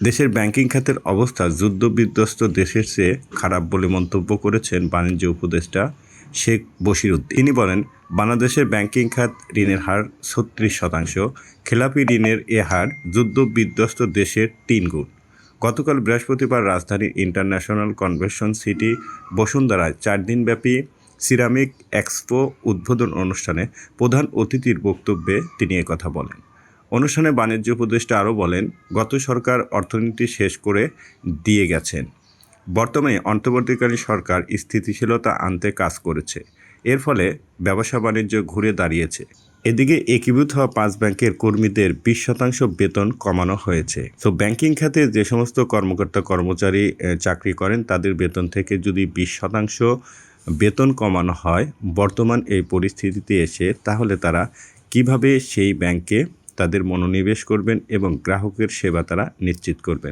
দেশের ব্যাংকিং খাতের অবস্থা যুদ্ধবিধ্বস্ত দেশের চেয়ে খারাপ বলে মন্তব্য করেছেন বাণিজ্য উপদেষ্টা শেখ বশিরউদ্দিন তিনি বলেন, বাংলাদেশের ব্যাংকিং খাত ঋণের হার ছত্রিশ শতাংশ, খেলাপি ঋণের এ হার যুদ্ধবিধ্বস্ত দেশের তিন গুণ। গতকাল বৃহস্পতিবার রাজধানীর ইন্টারন্যাশনাল কনভেনশন সিটি বসুন্ধরায় চার দিনব্যাপী সিরামিক এক্সপো উদ্বোধন অনুষ্ঠানে প্রধান অতিথির বক্তব্যে তিনি একথা বলেন। অনুষ্ঠানে বাণিজ্য উপদেষ্টা আরও বলেন, গত সরকার অর্থনীতি শেষ করে দিয়ে গেছেন। বর্তমানে অন্তর্বর্তীকালীন সরকার স্থিতিশীলতা আনতে কাজ করেছে। এর ফলে ব্যবসা বাণিজ্য ঘুরে দাঁড়িয়েছে। এদিকে একীভূত হওয়া পাঁচ ব্যাংকের কর্মীদের বিশ শতাংশ বেতন কমানো হয়েছে। তো ব্যাংকিং খাতে যে সমস্ত কর্মকর্তা কর্মচারী চাকরি করেন, তাদের বেতন থেকে যদি বিশ শতাংশ বেতন কমানো হয় বর্তমান এই পরিস্থিতিতে এসে, তাহলে তারা কীভাবে সেই ব্যাংকে তাদের মনোনিবেশ করবেন এবং গ্রাহকের সেবা তারা নিশ্চিত করবেন।